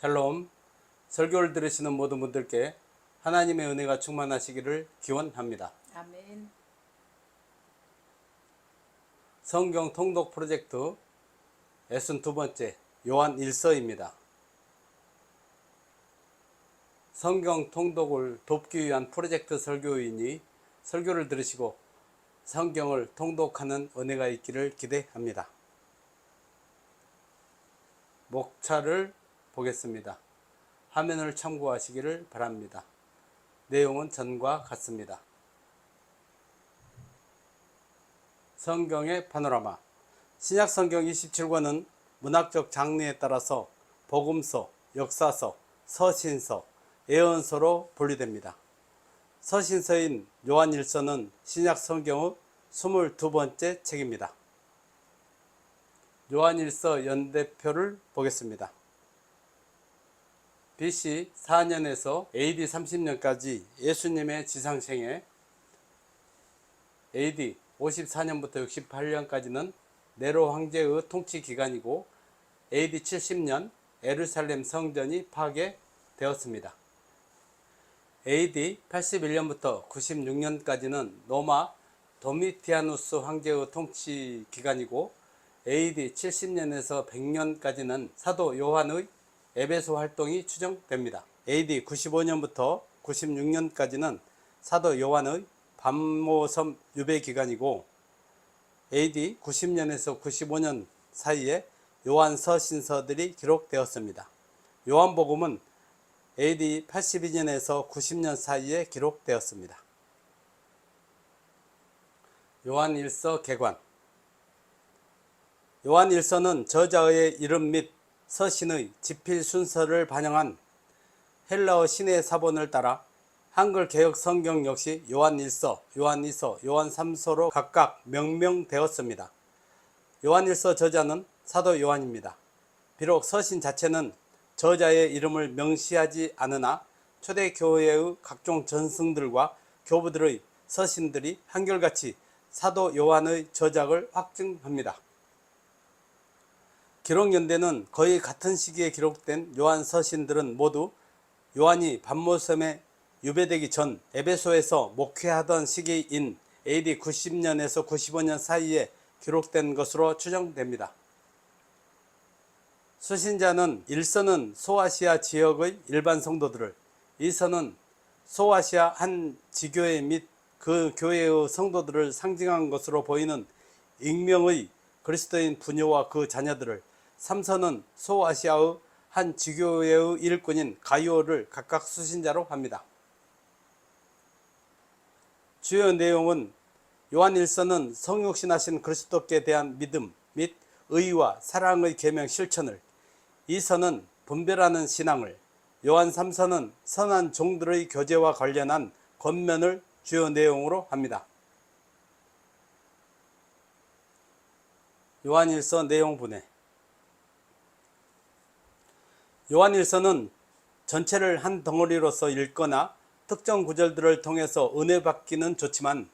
샬롬 설교를 들으시는 모든 분들께 하나님의 은혜가 충만하시기를 기원합니다. 아멘. 성경 통독 프로젝트 62번째 요한 1서입니다. 성경 통독을 돕기 위한 프로젝트 설교인이 설교를 들으시고 성경을 통독하는 은혜가 있기를 기대합니다. 목차를 보겠습니다. 화면을 참고하시기를 바랍니다. 내용은 전과 같습니다. 성경의 파노라마 신약 성경 27권은 문학적 장르에 따라서 복음서, 역사서, 서신서, 예언서로 분류됩니다. 서신서인 요한일서는 신약 성경의 22번째 책입니다. 요한일서 연대표를 보겠습니다. BC 4년에서 AD 30년까지 예수님의 지상생애, AD 54년부터 68년까지는 네로 황제의 통치 기간이고 AD 70년 에루살렘 성전이 파괴되었습니다. AD 81년부터 96년까지는 로마 도미티아누스 황제의 통치 기간이고 AD 70년에서 100년까지는 사도 요한의 에베소 활동이 추정됩니다. AD 95년부터 96년까지는 사도 요한의 반모섬 유배 기간이고 AD 90년에서 95년 사이에 요한 서신서들이 기록되었습니다. 요한복음은 AD 82년에서 90년 사이에 기록되었습니다. 요한 1서 개관 요한 1서는 저자의 이름 및 서신의 집필 순서를 반영한 헬라어 신의 사본을 따라 한글 개혁 성경 역시 요한 1서, 요한 2서, 요한 3서로 각각 명명되었습니다. 요한 1서 저자는 사도 요한입니다. 비록 서신 자체는 저자의 이름을 명시하지 않으나 초대교회의 각종 전승들과 교부들의 서신들이 한결같이 사도 요한의 저작을 확증합니다. 기록연대는 거의 같은 시기에 기록된 요한 서신들은 모두 요한이 반모섬에 유배되기 전 에베소에서 목회하던 시기인 AD 90년에서 95년 사이에 기록된 것으로 추정됩니다. 수신자는 1서는 소아시아 지역의 일반 성도들을 2서는 소아시아 한 지교회 및 그 교회의 성도들을 상징한 것으로 보이는 익명의 그리스도인 부녀와 그 자녀들을 3서는 소아시아의 한 지교회의 일꾼인 가이오를 각각 수신자로 합니다. 주요 내용은 요한 1서는 성육신하신 그리스도께 대한 믿음 및 의와 사랑의 계명 실천을 2서는 분별하는 신앙을 요한 3서는 선한 종들의 교제와 관련한 권면을 주요 내용으로 합니다. 요한 1서 내용 분해 요한 1서는 전체를 한 덩어리로서 읽거나 특정 구절들을 통해서 은혜 받기는 좋지만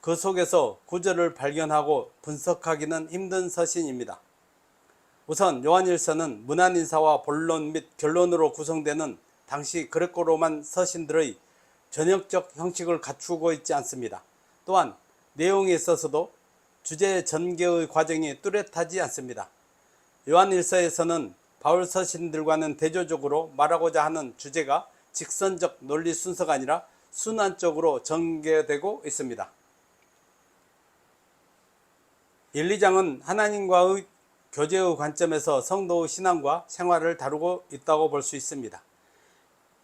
그 속에서 구절을 발견하고 분석하기는 힘든 서신입니다. 우선 요한일서는 문안 인사와 본론 및 결론으로 구성되는 당시 그레코 로만 서신들의 전형적 형식을 갖추고 있지 않습니다. 또한 내용에 있어서도 주제 전개의 과정이 뚜렷하지 않습니다. 요한일서에서는 바울 서신들과는 대조적으로 말하고자 하는 주제가 직선적 논리 순서가 아니라 순환적으로 전개되고 있습니다. 1, 2장은 하나님과의 교제의 관점에서 성도의 신앙과 생활을 다루고 있다고 볼 수 있습니다.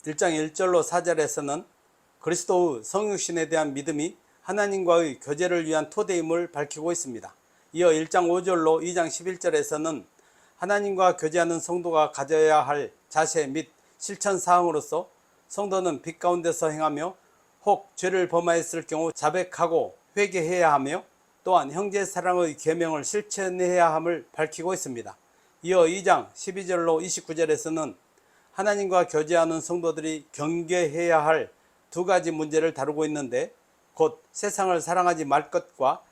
1장 1절로 4절에서는 그리스도의 성육신에 대한 믿음이 하나님과의 교제를 위한 토대임을 밝히고 있습니다. 이어 1장 5절로 2장 11절에서는 하나님과 교제하는 성도가 가져야 할 자세 및 실천 사항으로서 성도는 빛 가운데서 행하며 혹 죄를 범하였을 경우 자백하고 회개해야 하며 또한 형제 사랑의 계명을 실천해야 함을 밝히고 있습니다. 이어 2장 12절로 29절에서는 하나님과 교제하는 성도들이 경계해야 할 두 가지 문제를 다루고 있는데 곧 세상을 사랑하지 말 것과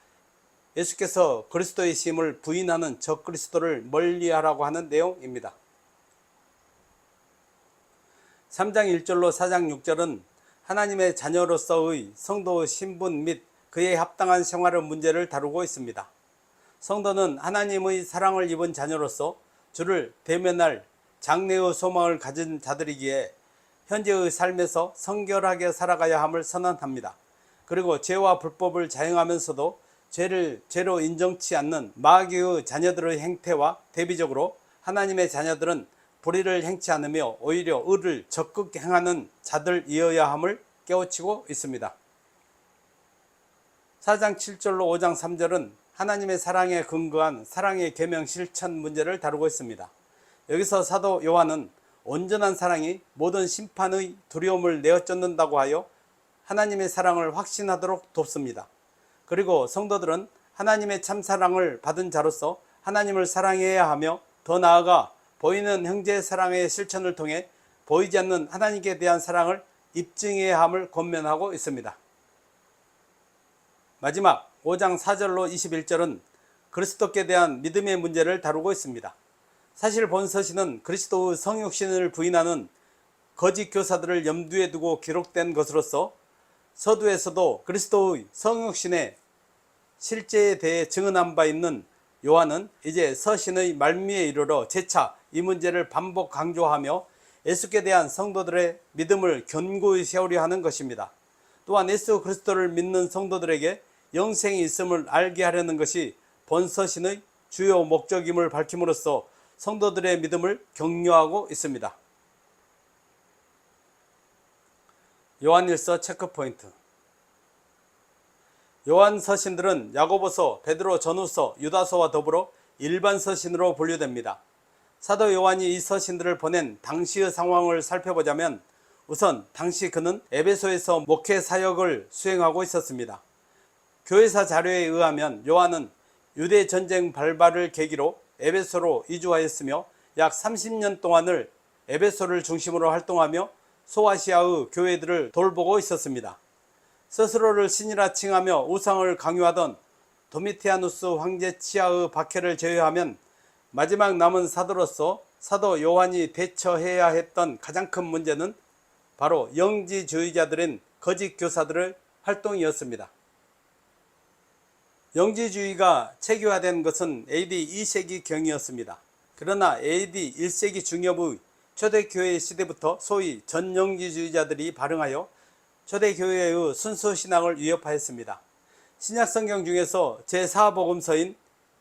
예수께서 그리스도의 심을 부인하는 적 그리스도를 멀리하라고 하는 내용입니다. 3장 1절로 4장 6절은 하나님의 자녀로서의 성도의 신분 및 그에 합당한 생활의 문제를 다루고 있습니다. 성도는 하나님의 사랑을 입은 자녀로서 주를 대면할 장래의 소망을 가진 자들이기에 현재의 삶에서 성결하게 살아가야 함을 선언합니다. 그리고 죄와 불법을 자행하면서도 죄를 죄로 인정치 않는 마귀의 자녀들의 행태와 대비적으로 하나님의 자녀들은 불의를 행치 않으며 오히려 의를 적극 행하는 자들이어야 함을 깨우치고 있습니다. 4장 7절로 5장 3절은 하나님의 사랑에 근거한 사랑의 계명 실천 문제를 다루고 있습니다. 여기서 사도 요한은 온전한 사랑이 모든 심판의 두려움을 내어쫓는다고 하여 하나님의 사랑을 확신하도록 돕습니다. 그리고 성도들은 하나님의 참 사랑을 받은 자로서 하나님을 사랑해야 하며 더 나아가 보이는 형제 사랑의 실천을 통해 보이지 않는 하나님께 대한 사랑을 입증해야 함을 권면하고 있습니다. 마지막 5장 4절로 21절은 그리스도께 대한 믿음의 문제를 다루고 있습니다. 사실 본 서신은 그리스도의 성육신을 부인하는 거짓 교사들을 염두에 두고 기록된 것으로서 서두에서도 그리스도의 성육신의 실제에 대해 증언한 바 있는 요한은 이제 서신의 말미에 이르러 재차 이 문제를 반복 강조하며 예수께 대한 성도들의 믿음을 견고히 세우려 하는 것입니다. 또한 예수 그리스도를 믿는 성도들에게 영생이 있음을 알게 하려는 것이 본 서신의 주요 목적임을 밝힘으로써 성도들의 믿음을 격려하고 있습니다. 요한일서 체크 포인트 요한 서신들은 야고보서, 베드로 전후서, 유다서와 더불어 일반 서신으로 분류됩니다. 사도 요한이 이 서신들을 보낸 당시의 상황을 살펴보자면 우선 당시 그는 에베소에서 목회 사역을 수행하고 있었습니다. 교회사 자료에 의하면 요한은 유대 전쟁 발발을 계기로 에베소로 이주하였으며 약 30년 동안을 에베소를 중심으로 활동하며 소아시아의 교회들을 돌보고 있었습니다. 스스로를 신이라 칭하며 우상을 강요하던 도미티아누스 황제 치아의 박해를 제외하면 마지막 남은 사도로서 사도 요한이 대처해야 했던 가장 큰 문제는 바로 영지주의자들인 거짓 교사들의 활동이었습니다. 영지주의가 체계화된 것은 AD 2세기 경이었습니다. 그러나 AD 1세기 중엽의 초대교회 시대부터 소위 전영지주의자들이 발흥하여 초대교회의 순수 신앙을 위협하였습니다. 신약성경 중에서 제4복음서인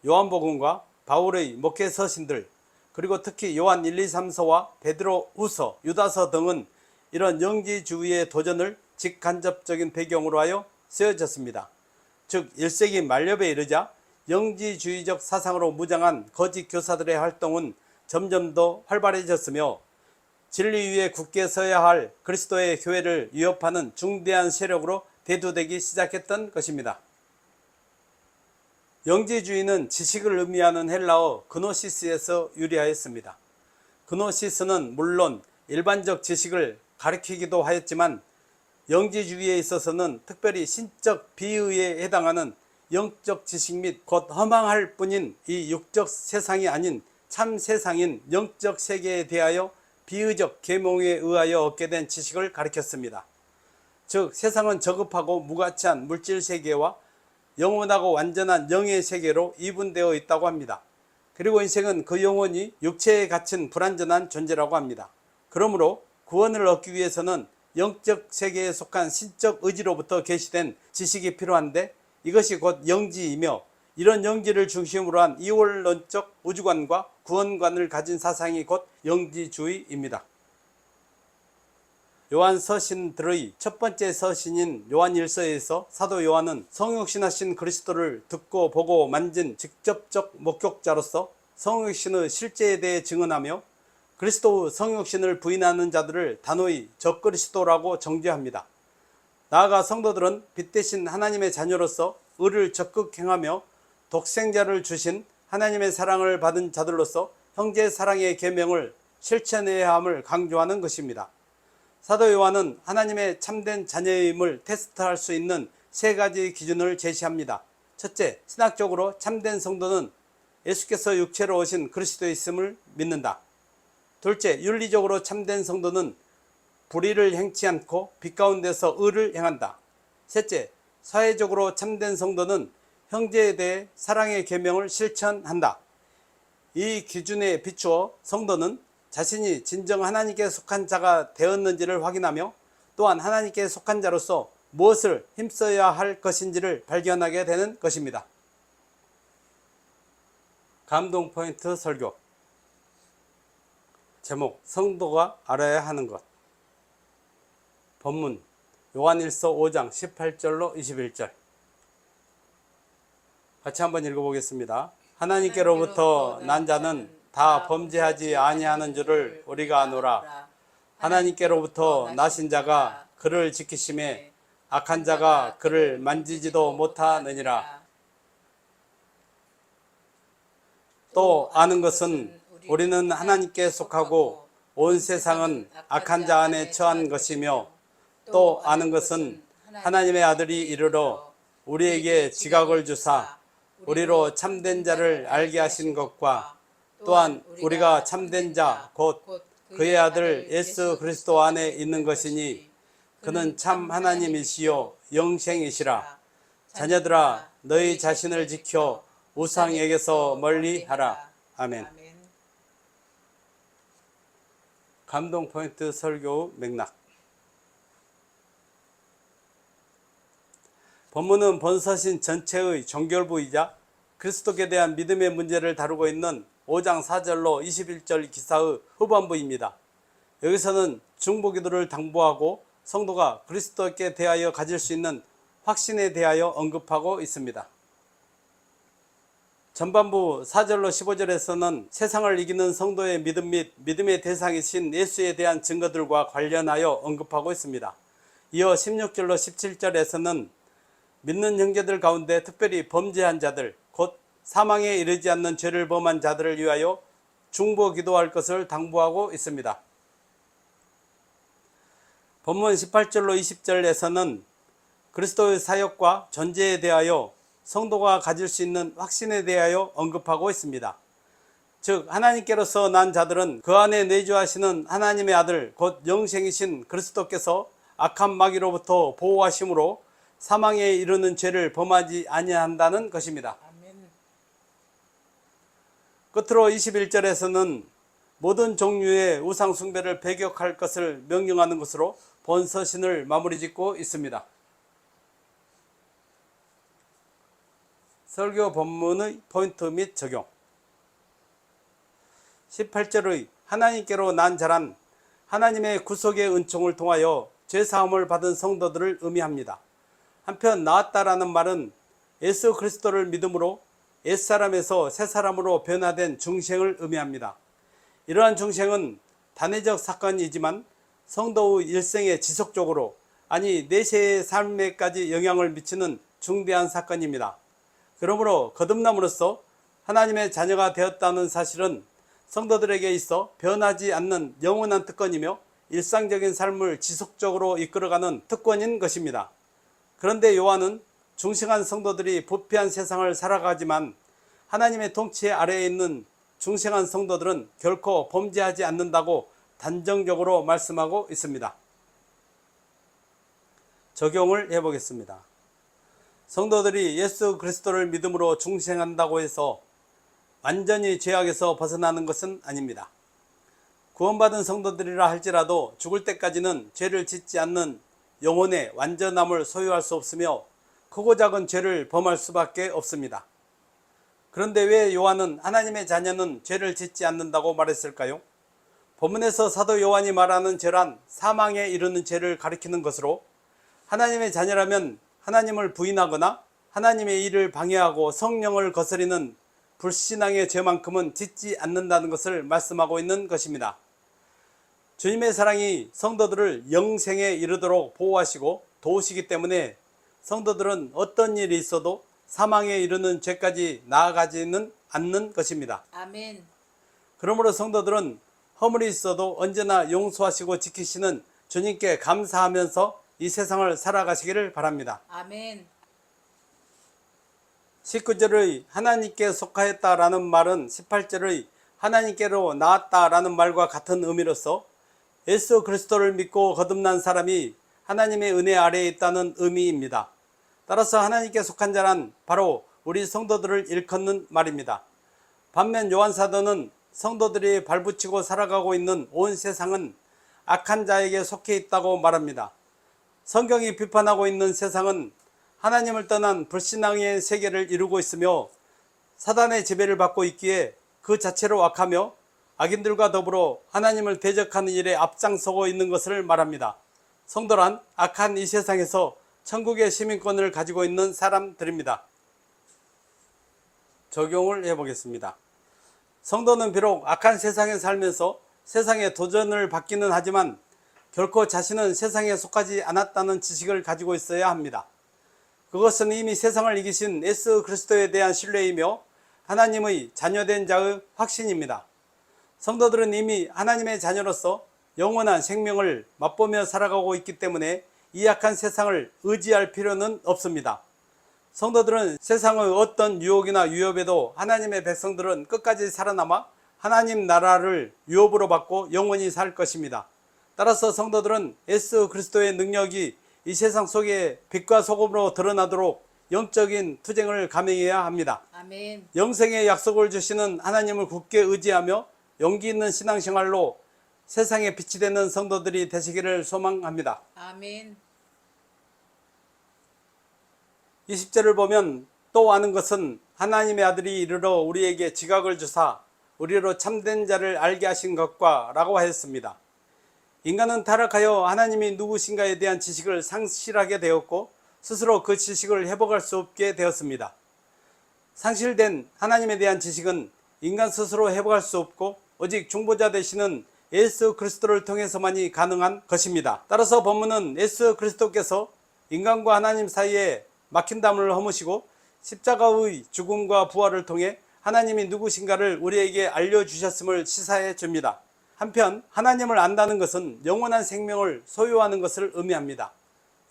요한복음과 바울의 목회 서신들 그리고 특히 요한 1, 2, 3서와 베드로 후서, 유다서 등은 이런 영지주의의 도전을 직간접적인 배경으로 하여 쓰여졌습니다. 즉 1세기 말렵에 이르자 영지주의적 사상으로 무장한 거짓 교사들의 활동은 점점 더 활발해졌으며 진리 위에 굳게 서야 할 그리스도의 교회를 위협하는 중대한 세력으로 대두되기 시작했던 것입니다. 영지주의는 지식을 의미하는 헬라어 그노시스에서 유래하였습니다. 그노시스는 물론 일반적 지식을 가리키기도 하였지만 영지주의에 있어서는 특별히 신적 비의에 해당하는 영적 지식 및 곧 허망할 뿐인 이 육적 세상이 아닌 참 세상인 영적 세계에 대하여 비의적 계몽에 의하여 얻게 된 지식을 가리켰습니다. 즉 세상은 저급하고 무가치한 물질 세계와 영원하고 완전한 영의 세계로 이분되어 있다고 합니다. 그리고 인생은 그 영혼이 육체에 갇힌 불완전한 존재라고 합니다. 그러므로 구원을 얻기 위해서는 영적 세계에 속한 신적 의지로부터 계시된 지식이 필요한데 이것이 곧 영지이며 이런 영지를 중심으로 한 이원론적 우주관과 구원관을 가진 사상이 곧 영지주의입니다. 요한 서신들의 첫 번째 서신인 요한 일서에서 사도 요한은 성육신하신 그리스도를 듣고 보고 만진 직접적 목격자로서 성육신의 실제에 대해 증언하며 그리스도 성육신을 부인하는 자들을 단호히 적그리스도라고 정죄합니다. 나아가 성도들은 빛 대신 하나님의 자녀로서 의를 적극 행하며 독생자를 주신 하나님의 사랑을 받은 자들로서 형제 사랑의 계명을 실천해야 함을 강조하는 것입니다. 사도 요한은 하나님의 참된 자녀임을 테스트할 수 있는 세 가지 기준을 제시합니다. 첫째, 신학적으로 참된 성도는 예수께서 육체로 오신 그리스도의 있음을 믿는다. 둘째, 윤리적으로 참된 성도는 불의를 행치 않고 빛 가운데서 의를 행한다. 셋째, 사회적으로 참된 성도는 형제에 대해 사랑의 계명을 실천한다. 이 기준에 비추어 성도는 자신이 진정 하나님께 속한 자가 되었는지를 확인하며 또한 하나님께 속한 자로서 무엇을 힘써야 할 것인지를 발견하게 되는 것입니다. 감동 포인트 설교 제목 성도가 알아야 하는 것 본문 요한일서 5장 18절로 21절 같이 한번 읽어보겠습니다. 하나님께로부터 난 자는 다 범죄하지 아니하는 줄을 우리가 아노라. 하나님께로부터 나신 자가 그를 지키심에 악한 자가 그를 만지지도 못하느니라. 또 아는 것은 우리는 하나님께 속하고 온 세상은 악한 자 안에 처한 것이며 또 아는 것은 하나님의 아들이 이르러 우리에게 지각을 주사 우리로 참된 자를 알게 하신 것과 또한 우리가 참된 자 곧 그의 아들 예수 그리스도 안에 있는 것이니 그는 참 하나님이시요 영생이시라. 자녀들아 너희 자신을 지켜 우상에게서 멀리 하라. 아멘. 감동 포인트 설교 맥락 본문은 본서신 전체의 종결부이자 그리스도께 대한 믿음의 문제를 다루고 있는 5장 4절로 21절 기사의 후반부입니다. 여기서는 중보기도를 당부하고 성도가 그리스도께 대하여 가질 수 있는 확신에 대하여 언급하고 있습니다. 전반부 4절로 15절에서는 세상을 이기는 성도의 믿음 및 믿음의 대상이신 예수에 대한 증거들과 관련하여 언급하고 있습니다. 이어 16절로 17절에서는 믿는 형제들 가운데 특별히 범죄한 자들, 곧 사망에 이르지 않는 죄를 범한 자들을 위하여 중보 기도할 것을 당부하고 있습니다. 본문 18절로 20절에서는 그리스도의 사역과 존재에 대하여 성도가 가질 수 있는 확신에 대하여 언급하고 있습니다. 즉 하나님께로서 난 자들은 그 안에 내주하시는 하나님의 아들 곧 영생이신 그리스도께서 악한 마귀로부터 보호하심으로 사망에 이르는 죄를 범하지 아니한다는 것입니다. 끝으로 21절에서는 모든 종류의 우상 숭배를 배격할 것을 명령하는 것으로 본서신을 마무리 짓고 있습니다. 설교 본문의 포인트 및 적용 18절의 하나님께로 난 자란 하나님의 구속의 은총을 통하여 죄사함을 받은 성도들을 의미합니다. 한편 나았다라는 말은 예수 그리스도를 믿음으로 옛사람에서 새사람으로 변화된 중생을 의미합니다. 이러한 중생은 단회적 사건이지만 성도의 일생에 지속적으로 아니 내세의 삶에까지 영향을 미치는 중대한 사건입니다. 그러므로 거듭남으로써 하나님의 자녀가 되었다는 사실은 성도들에게 있어 변하지 않는 영원한 특권이며 일상적인 삶을 지속적으로 이끌어가는 특권인 것입니다. 그런데 요한은 중생한 성도들이 부패한 세상을 살아가지만 하나님의 통치 아래에 있는 중생한 성도들은 결코 범죄하지 않는다고 단정적으로 말씀하고 있습니다. 적용을 해보겠습니다. 성도들이 예수 그리스도를 믿음으로 중생한다고 해서 완전히 죄악에서 벗어나는 것은 아닙니다. 구원받은 성도들이라 할지라도 죽을 때까지는 죄를 짓지 않는 영혼의 완전함을 소유할 수 없으며 크고 작은 죄를 범할 수밖에 없습니다. 그런데 왜 요한은 하나님의 자녀는 죄를 짓지 않는다고 말했을까요? 본문에서 사도 요한이 말하는 죄란 사망에 이르는 죄를 가리키는 것으로 하나님의 자녀라면 하나님을 부인하거나 하나님의 일을 방해하고 성령을 거스리는 불신앙의 죄만큼은 짓지 않는다는 것을 말씀하고 있는 것입니다. 주님의 사랑이 성도들을 영생에 이르도록 보호하시고 도우시기 때문에 성도들은 어떤 일이 있어도 사망에 이르는 죄까지 나아가지는 않는 것입니다. 아멘. 그러므로 성도들은 허물이 있어도 언제나 용서하시고 지키시는 주님께 감사하면서 이 세상을 살아가시기를 바랍니다. 아멘. 19절의 하나님께 속하였다라는 말은 18절의 하나님께로 나왔다라는 말과 같은 의미로서 예수 그리스도를 믿고 거듭난 사람이 하나님의 은혜 아래에 있다는 의미입니다. 따라서 하나님께 속한 자란 바로 우리 성도들을 일컫는 말입니다. 반면 요한사도는 성도들이 발붙이고 살아가고 있는 온 세상은 악한 자에게 속해 있다고 말합니다. 성경이 비판하고 있는 세상은 하나님을 떠난 불신앙의 세계를 이루고 있으며 사단의 지배를 받고 있기에 그 자체로 악하며 악인들과 더불어 하나님을 대적하는 일에 앞장서고 있는 것을 말합니다. 성도란 악한 이 세상에서 천국의 시민권을 가지고 있는 사람들입니다. 적용을 해보겠습니다. 성도는 비록 악한 세상에 살면서 세상에 도전을 받기는 하지만 결코 자신은 세상에 속하지 않았다는 지식을 가지고 있어야 합니다. 그것은 이미 세상을 이기신 예수 그리스도에 대한 신뢰이며 하나님의 자녀된 자의 확신입니다. 성도들은 이미 하나님의 자녀로서 영원한 생명을 맛보며 살아가고 있기 때문에 이 악한 세상을 의지할 필요는 없습니다. 성도들은 세상의 어떤 유혹이나 위협에도 하나님의 백성들은 끝까지 살아남아 하나님 나라를 유업으로 받고 영원히 살 것입니다. 따라서 성도들은 예수 그리스도의 능력이 이 세상 속에 빛과 소금으로 드러나도록 영적인 투쟁을 감행해야 합니다. 아멘. 영생의 약속을 주시는 하나님을 굳게 의지하며 용기 있는 신앙생활로 세상에 빛이 되는 성도들이 되시기를 소망합니다. 아멘. 20절을 보면 또 아는 것은 하나님의 아들이 이르러 우리에게 지각을 주사 우리로 참된 자를 알게 하신 것과 라고 하였습니다. 인간은 타락하여 하나님이 누구신가에 대한 지식을 상실하게 되었고 스스로 그 지식을 회복할 수 없게 되었습니다. 상실된 하나님에 대한 지식은 인간 스스로 회복할 수 없고 오직 중보자 되시는 예수 그리스도를 통해서만이 가능한 것입니다. 따라서 본문은 예수 그리스도께서 인간과 하나님 사이에 막힌 담을 허무시고 십자가의 죽음과 부활을 통해 하나님이 누구신가를 우리에게 알려주셨음을 시사해 줍니다. 한편 하나님을 안다는 것은 영원한 생명을 소유하는 것을 의미합니다.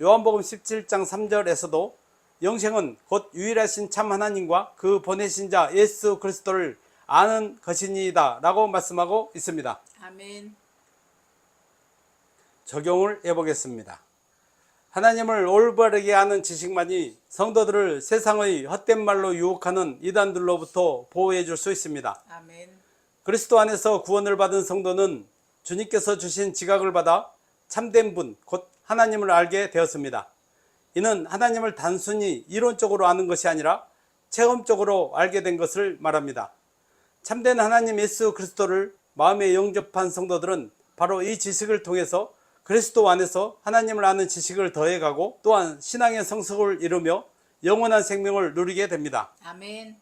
요한복음 17장 3절에서도 영생은 곧 유일하신 참 하나님과 그 보내신 자 예수 그리스도를 아는 것이니이다 라고 말씀하고 있습니다. 아멘. 적용을 해보겠습니다. 하나님을 올바르게 아는 지식만이 성도들을 세상의 헛된 말로 유혹하는 이단들로부터 보호해 줄 수 있습니다. 아멘. 그리스도 안에서 구원을 받은 성도는 주님께서 주신 지각을 받아 참된 분, 곧 하나님을 알게 되었습니다. 이는 하나님을 단순히 이론적으로 아는 것이 아니라 체험적으로 알게 된 것을 말합니다. 참된 하나님 예수 그리스도를 마음에 영접한 성도들은 바로 이 지식을 통해서 그리스도 안에서 하나님을 아는 지식을 더해가고 또한 신앙의 성숙을 이루며 영원한 생명을 누리게 됩니다. 아멘.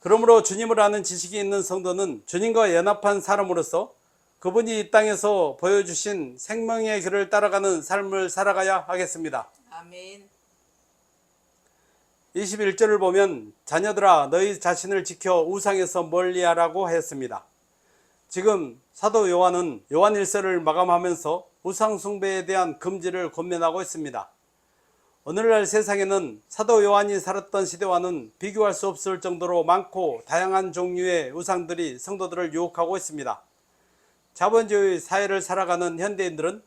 그러므로 주님을 아는 지식이 있는 성도는 주님과 연합한 사람으로서 그분이 이 땅에서 보여주신 생명의 길을 따라가는 삶을 살아가야 하겠습니다. 아멘. 21절을 보면 자녀들아 너희 자신을 지켜 우상에서 멀리하라고 하였습니다. 지금 사도 요한은 요한 일서를 마감하면서 우상 숭배에 대한 금지를 권면하고 있습니다. 오늘날 세상에는 사도 요한이 살았던 시대와는 비교할 수 없을 정도로 많고 다양한 종류의 우상들이 성도들을 유혹하고 있습니다. 자본주의 사회를 살아가는 현대인들은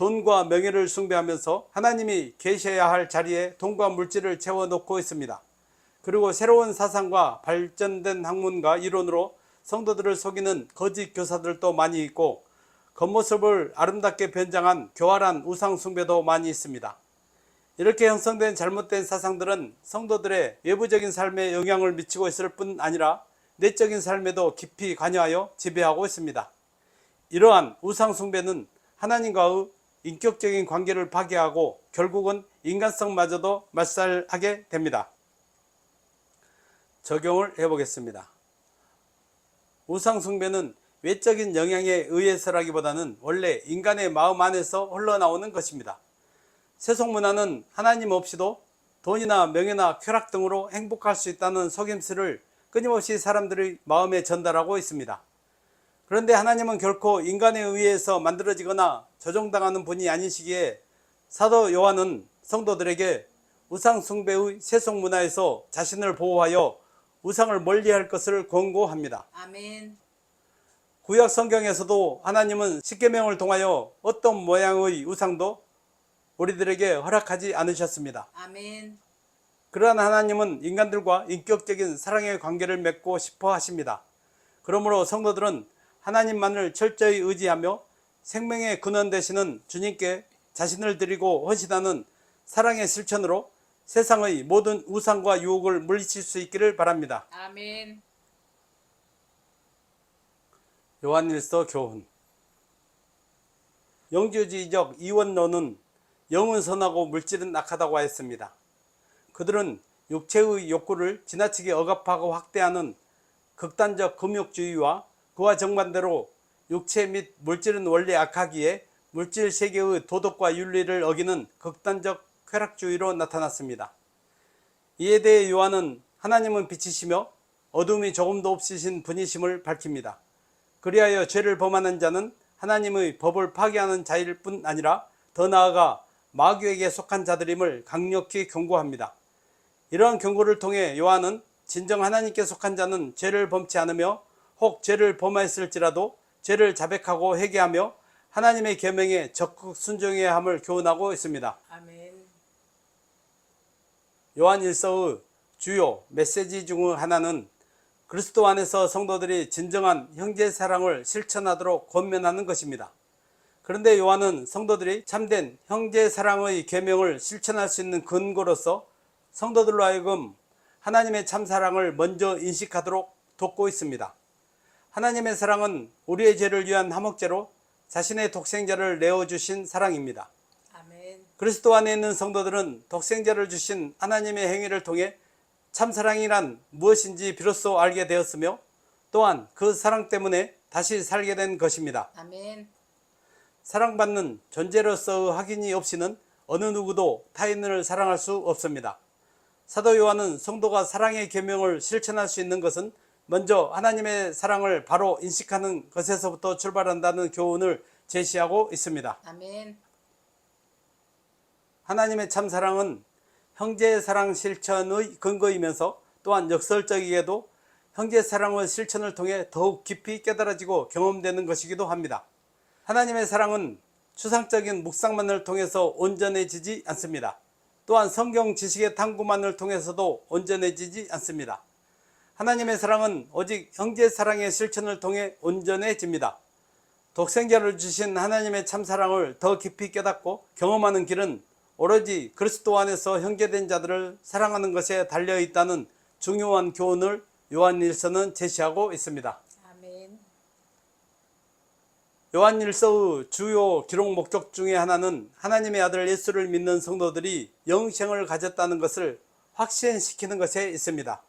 돈과 명예를 숭배하면서 하나님이 계셔야 할 자리에 돈과 물질을 채워놓고 있습니다. 그리고 새로운 사상과 발전된 학문과 이론으로 성도들을 속이는 거짓 교사들도 많이 있고 겉모습을 아름답게 변장한 교활한 우상 숭배도 많이 있습니다. 이렇게 형성된 잘못된 사상들은 성도들의 외부적인 삶에 영향을 미치고 있을 뿐 아니라 내적인 삶에도 깊이 관여하여 지배하고 있습니다. 이러한 우상 숭배는 하나님과의 인격적인 관계를 파괴하고 결국은 인간성마저도 말살하게 됩니다. 적용을 해보겠습니다. 우상 숭배는 외적인 영향에 의해서라기보다는 원래 인간의 마음 안에서 흘러나오는 것입니다. 세속 문화는 하나님 없이도 돈이나 명예나 쾌락 등으로 행복할 수 있다는 속임수를 끊임없이 사람들의 마음에 전달하고 있습니다. 그런데 하나님은 결코 인간에 의해서 만들어지거나 조종당하는 분이 아니시기에 사도 요한은 성도들에게 우상 숭배의 세속 문화에서 자신을 보호하여 우상을 멀리할 것을 권고합니다. 아멘. 구약 성경에서도 하나님은 십계명을 통하여 어떤 모양의 우상도 우리들에게 허락하지 않으셨습니다. 아멘. 그러한 하나님은 인간들과 인격적인 사랑의 관계를 맺고 싶어 하십니다. 그러므로 성도들은 하나님만을 철저히 의지하며 생명의 근원 되시는 주님께 자신을 드리고 헌신하는 사랑의 실천으로 세상의 모든 우상과 유혹을 물리칠 수 있기를 바랍니다. 아멘. 요한일서 교훈 영주주의적 이원론은 영은 선하고 물질은 악하다고 하였습니다. 그들은 육체의 욕구를 지나치게 억압하고 확대하는 극단적 금욕주의와 그와 정반대로 육체 및 물질은 원래 악하기에 물질 세계의 도덕과 윤리를 어기는 극단적 쾌락주의로 나타났습니다. 이에 대해 요한은 하나님은 빛이시며 어둠이 조금도 없으신 분이심을 밝힙니다. 그리하여 죄를 범하는 자는 하나님의 법을 파괴하는 자일 뿐 아니라 더 나아가 마귀에게 속한 자들임을 강력히 경고합니다. 이러한 경고를 통해 요한은 진정 하나님께 속한 자는 죄를 범치 않으며 혹 죄를 범하였을지라도 죄를 자백하고 회개하며 하나님의 계명에 적극 순종해야 함을 교훈하고 있습니다. 아멘. 요한 일서의 주요 메시지 중 하나는 그리스도 안에서 성도들이 진정한 형제 사랑을 실천하도록 권면하는 것입니다. 그런데 요한은 성도들이 참된 형제 사랑의 계명을 실천할 수 있는 근거로서 성도들로 하여금 하나님의 참 사랑을 먼저 인식하도록 돕고 있습니다. 하나님의 사랑은 우리의 죄를 위한 화목제로 자신의 독생자를 내어 주신 사랑입니다. 아멘. 그리스도 안에 있는 성도들은 독생자를 주신 하나님의 행위를 통해 참 사랑이란 무엇인지 비로소 알게 되었으며 또한 그 사랑 때문에 다시 살게 된 것입니다. 아멘. 사랑받는 존재로서의 확인이 없이는 어느 누구도 타인을 사랑할 수 없습니다. 사도 요한은 성도가 사랑의 계명을 실천할 수 있는 것은 먼저 하나님의 사랑을 바로 인식하는 것에서부터 출발한다는 교훈을 제시하고 있습니다. 아멘. 하나님의 참 사랑은 형제 사랑 실천의 근거이면서 또한 역설적이게도 형제 사랑의 실천을 통해 더욱 깊이 깨달아지고 경험되는 것이기도 합니다. 하나님의 사랑은 추상적인 묵상만을 통해서 온전해지지 않습니다. 또한 성경 지식의 탐구만을 통해서도 온전해지지 않습니다. 하나님의 사랑은 오직 형제 사랑의 실천을 통해 온전해집니다. 독생자를 주신 하나님의 참 사랑을 더 깊이 깨닫고 경험하는 길은 오로지 그리스도 안에서 형제된 자들을 사랑하는 것에 달려 있다는 중요한 교훈을 요한일서는 제시하고 있습니다. 아멘. 요한일서의 주요 기록 목적 중에 하나는 하나님의 아들 예수를 믿는 성도들이 영생을 가졌다는 것을 확신시키는 것에 있습니다.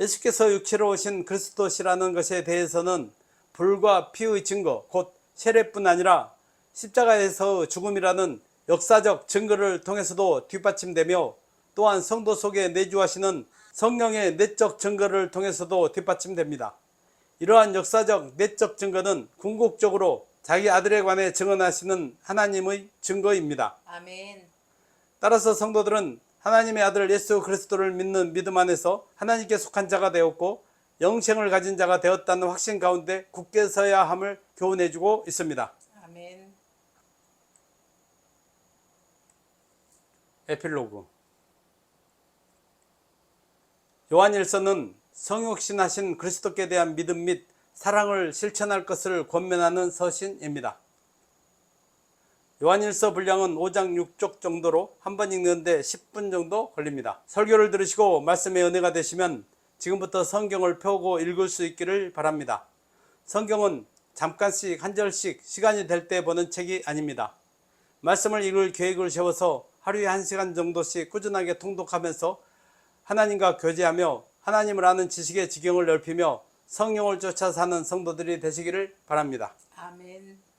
예수께서 육체로 오신 그리스도시라는 것에 대해서는 불과 피의 증거, 곧 세례뿐 아니라 십자가에서 죽음이라는 역사적 증거를 통해서도 뒷받침되며 또한 성도 속에 내주하시는 성령의 내적 증거를 통해서도 뒷받침됩니다. 이러한 역사적 내적 증거는 궁극적으로 자기 아들에 관해 증언하시는 하나님의 증거입니다. 아멘. 따라서 성도들은 하나님의 아들 예수 그리스도를 믿는 믿음 안에서 하나님께 속한 자가 되었고 영생을 가진 자가 되었다는 확신 가운데 굳게 서야 함을 교훈해 주고 있습니다. 아멘. 에필로그 요한일서는 성육신하신 그리스도께 대한 믿음 및 사랑을 실천할 것을 권면하는 서신입니다. 요한일서 분량은 5장 6쪽 정도로 한 번 읽는데 10분 정도 걸립니다. 설교를 들으시고 말씀의 은혜가 되시면 지금부터 성경을 펴고 읽을 수 있기를 바랍니다. 성경은 잠깐씩 한 절씩 시간이 될 때 보는 책이 아닙니다. 말씀을 읽을 계획을 세워서 하루에 한 시간 정도씩 꾸준하게 통독하면서 하나님과 교제하며 하나님을 아는 지식의 지경을 넓히며 성령을 쫓아 사는 성도들이 되시기를 바랍니다. 아멘.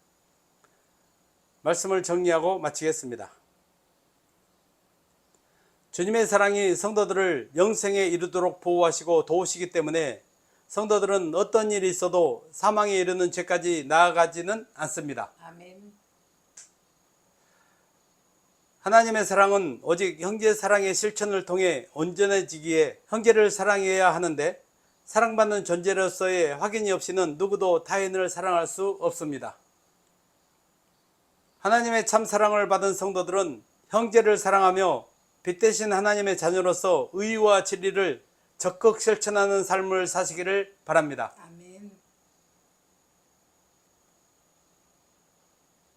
말씀을 정리하고 마치겠습니다. 주님의 사랑이 성도들을 영생에 이르도록 보호하시고 도우시기 때문에 성도들은 어떤 일이 있어도 사망에 이르는 죄까지 나아가지는 않습니다. 아멘. 하나님의 사랑은 오직 형제 사랑의 실천을 통해 온전해지기에 형제를 사랑해야 하는데 사랑받는 존재로서의 확인이 없이는 누구도 타인을 사랑할 수 없습니다. 하나님의 참 사랑을 받은 성도들은 형제를 사랑하며 빛 대신 하나님의 자녀로서 의와 진리를 적극 실천하는 삶을 사시기를 바랍니다. 아멘.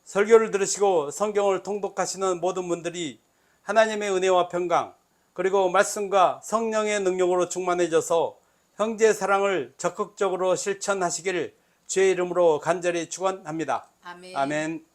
설교를 들으시고 성경을 통독하시는 모든 분들이 하나님의 은혜와 평강 그리고 말씀과 성령의 능력으로 충만해져서 형제 사랑을 적극적으로 실천하시기를 주의 이름으로 간절히 축원합니다. 아멘. 아멘.